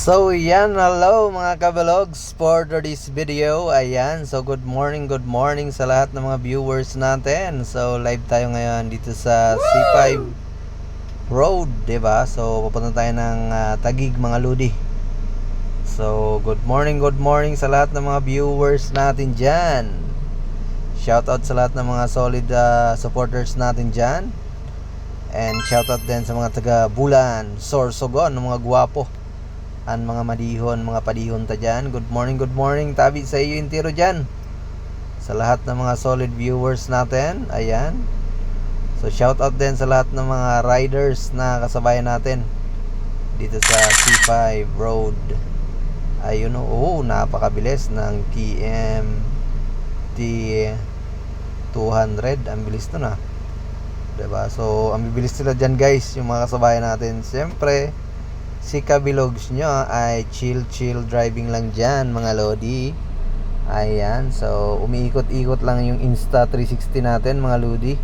So yan, hello mga kabalogs for this video. Ayan, so good morning, good morning sa lahat ng mga viewers natin. So live tayo ngayon dito sa C5 Road, ba? So pupunta tayo ng ah, Tagig mga ludi. So good morning, good morning sa lahat ng mga viewers natin diyan. Shoutout sa lahat ng mga solid ah, supporters natin diyan. And shoutout din sa mga taga Bulan, Sorsogon, ng mga guwapo an mga madihon, mga padihon ta dyan. Good morning, good morning. Tabi sa iyo intiro dyan. Sa lahat ng mga solid viewers natin. Ayan. So shout out din sa lahat ng mga riders na kasabayan natin dito sa C5 Road. Ayun oh, oh napakabilis ng TM T 200. Ang bilis nun ah. 'Di ba? So, ang bibilis nila diyan guys, yung mga kasabayan natin. Siyempre, si Kabilogs nyo ay chill chill driving lang dyan mga Lodi. Ayan so umiikot-ikot lang yung Insta 360 natin mga Lodi.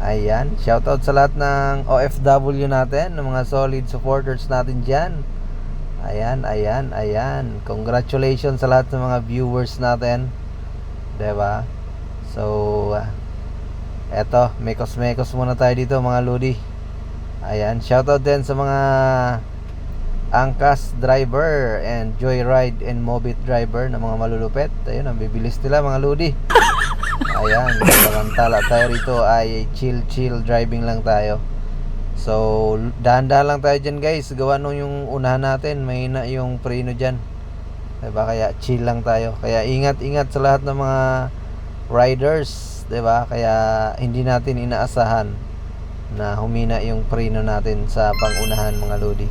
Ayan shoutout sa lahat ng OFW natin ng mga solid supporters natin dyan. Ayan ayan ayan. Congratulations sa lahat ng mga viewers natin. 'di ba so uh, eto mekos mekos muna tayo dito mga Lodi Ayan, shoutout din sa mga angkas driver and joyride and mobit driver na mga malulupet. Ayun, ang bibilis nila mga ludi. Ayan, samantala tayo rito ay chill chill driving lang tayo. So, dahan-dahan lang tayo dyan guys. Gawa nung yung unahan natin, mahina yung preno dyan. Diba? Kaya chill lang tayo. Kaya ingat-ingat sa lahat ng mga riders. Diba? Kaya hindi natin inaasahan na humina yung preno natin sa pangunahan mga lodi.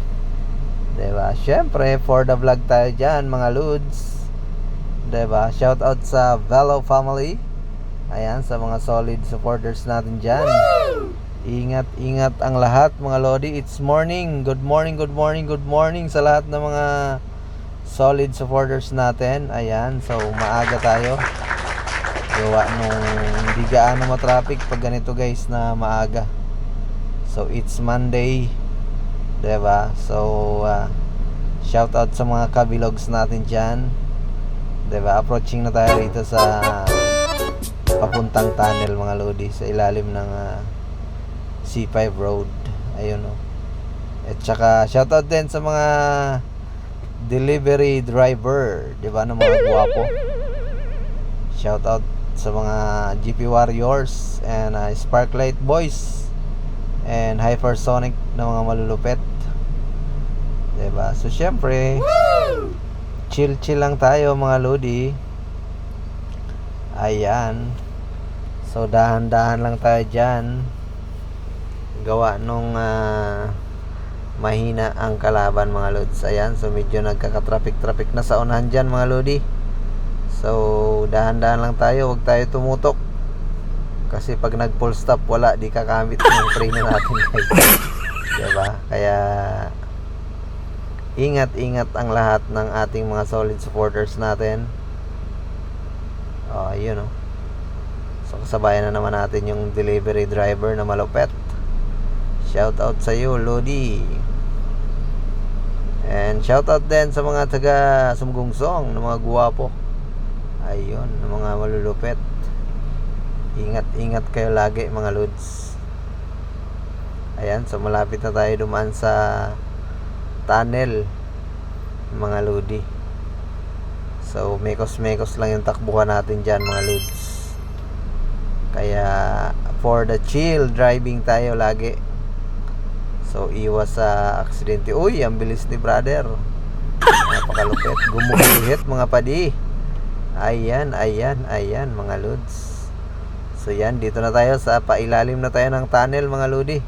'Di ba? Syempre, for the vlog tayo diyan mga lods. 'Di ba? Shout out sa Velo family. Ayan sa mga solid supporters natin diyan. Ingat, ingat ang lahat mga lodi. It's morning. Good morning, good morning, good morning sa lahat ng mga solid supporters natin. Ayan, so maaga tayo. Gawa nung hindi gaano matraffic pag ganito guys na maaga. So it's Monday, 'di ba? So uh, shout out sa mga kabilogs natin diyan. 'Di ba? Approaching na tayo rito sa papuntang tunnel mga lodi sa ilalim ng uh, C5 road. Ayun oh. At saka shout out din sa mga delivery driver, 'di ba, ng mga guwapo. Shout out sa mga GP Warriors and uh, Sparklight Boys and hypersonic na mga malulupet. 'Di ba? So syempre, chill chill lang tayo mga lodi. Ayan. So dahan-dahan lang tayo diyan. Gawa nung uh, mahina ang kalaban mga lods. Ayan, so medyo nagkaka-traffic-traffic na sa unahan diyan mga lodi. So dahan-dahan lang tayo, huwag tayo tumutok kasi pag nag full stop wala. Di kakamit ng preno natin guys. Diba? Kaya ingat ingat ang lahat ng ating mga solid supporters natin. Oh yun oh. So kasabayan na naman natin yung delivery driver na malupet. Shout out sa iyo Lodi. And shout out din sa mga taga Sumgungsong ng mga guwapo. Ayun ng mga malulupet Ingat-ingat kayo lagi mga lods. Ayan, so malapit na tayo dumaan sa tunnel mga lodi. So mekos-mekos lang yung takbuhan natin dyan mga lods. Kaya for the chill driving tayo lagi. So iwas sa aksidente. Uy, ang bilis ni brother. Napakalupit. Gumuguhit mga padi. Ayan, ayan, ayan mga lods. So yan, dito na tayo sa pailalim na tayo ng tunnel mga lodi.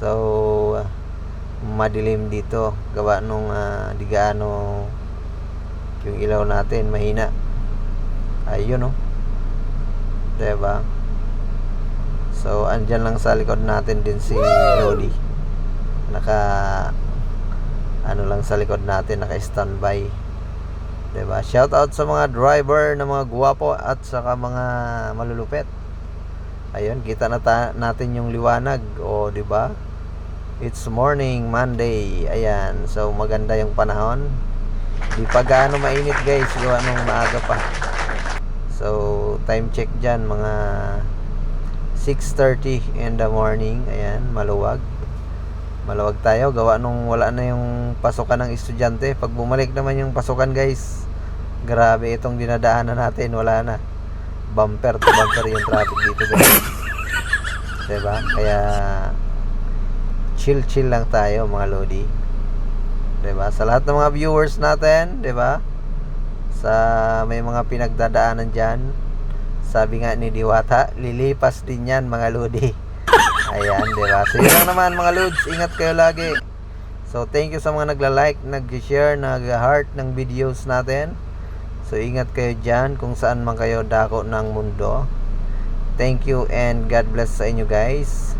So madilim dito gawa nung uh, di gaano yung ilaw natin mahina. Ayun oh. 'Di ba? So andyan lang sa likod natin din si Lodi. Naka ano lang sa likod natin naka standby. 'Diba? Shout out sa mga driver na mga guwapo at saka mga malulupet. Ayun, kita na natin yung liwanag o 'di ba? It's morning, Monday. Ayan. So, maganda yung panahon. Di pa gaano mainit guys. Gawa nung maaga pa. So, time check dyan. Mga 6.30 in the morning. Ayan, maluwag. Maluwag tayo. Gawa nung wala na yung pasukan ng estudyante. Pag bumalik naman yung pasukan guys, grabe itong dinadaanan natin. Wala na. Bumper to bumper yung traffic dito guys. Diba? Kaya chill-chill lang tayo mga lodi. 'Di ba? Sa lahat ng mga viewers natin, 'di ba? Sa may mga pinagdadaanan diyan, sabi nga ni Diwata, lilipas din 'yan mga lodi. Ayan, 'di ba? So lang naman mga lods, ingat kayo lagi. So thank you sa mga nagla-like, nag-share, nag-heart ng videos natin. So ingat kayo diyan kung saan man kayo dako ng mundo. Thank you and God bless sa inyo guys.